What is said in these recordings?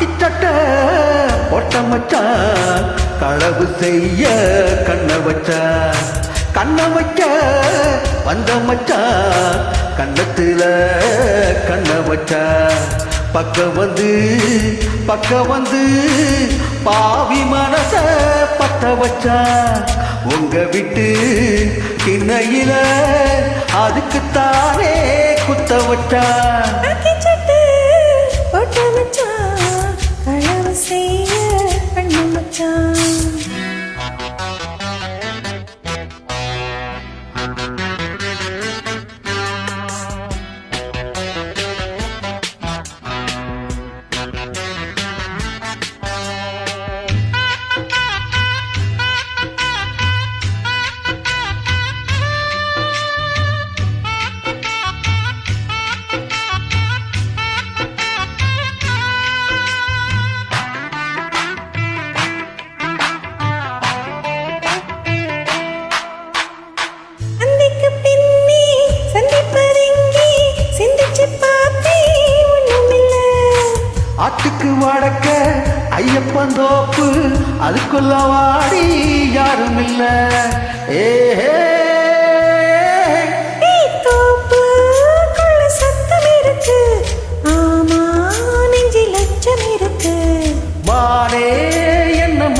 காக்கி சட்டை மச்சான் களவு செய்ய கண்ண வச்சா கண்ண வைக்க வந்த மச்சான் கண்ணத்துல கண்ண வச்சா பக்க வந்து பக்க வந்து பாவி மனச பத்த வச்சா உங்க விட்டு கிண்ணையில அதுக்குத்தானே குத்த வச்சா ஐயப்பன் தோப்பு அதுக்குள்ள வாடி யாரும் இல்ல ஏஹே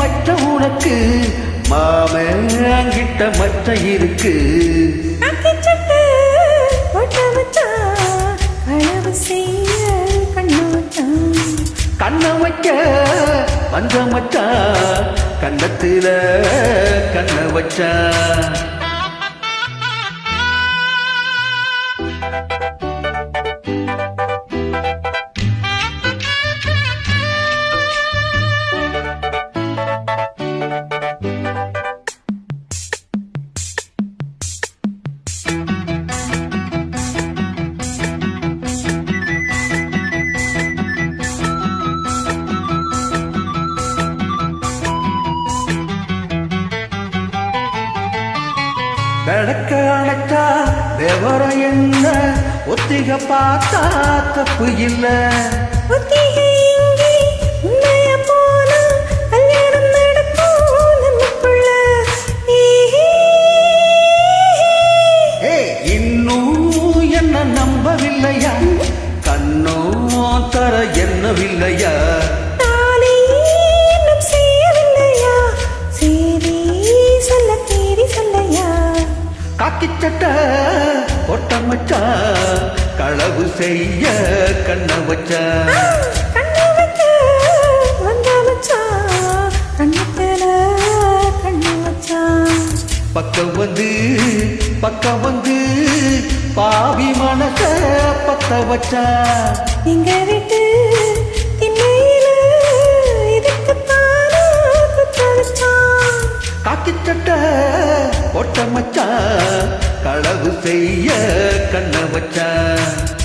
மற்ற உனக்கு? மாமே அங்கிட்ட மற்ற இருக்கு. வைக்க வந்த மச்சா கண்ணத்தில கண்ண வச்சா. விளக்க அணைச்சா விவரம் என்ன? ஒத்திக பார்த்தா தப்பு இல்லை. நம்பவில்லையா? கண்ணோ தர என்னவில்லையா? காக்கி சட்டை போட்ட மச்சான் களவு செய்ய கண்ண வச்சான். பக்கம் வந்து பக்கம் வந்து பாவி மனச பத்த வச்சான் எங்க வீட்டு காக்கி சட்டை போட்ட மச்சான் களவு செய்ய கண்ண வச்சான்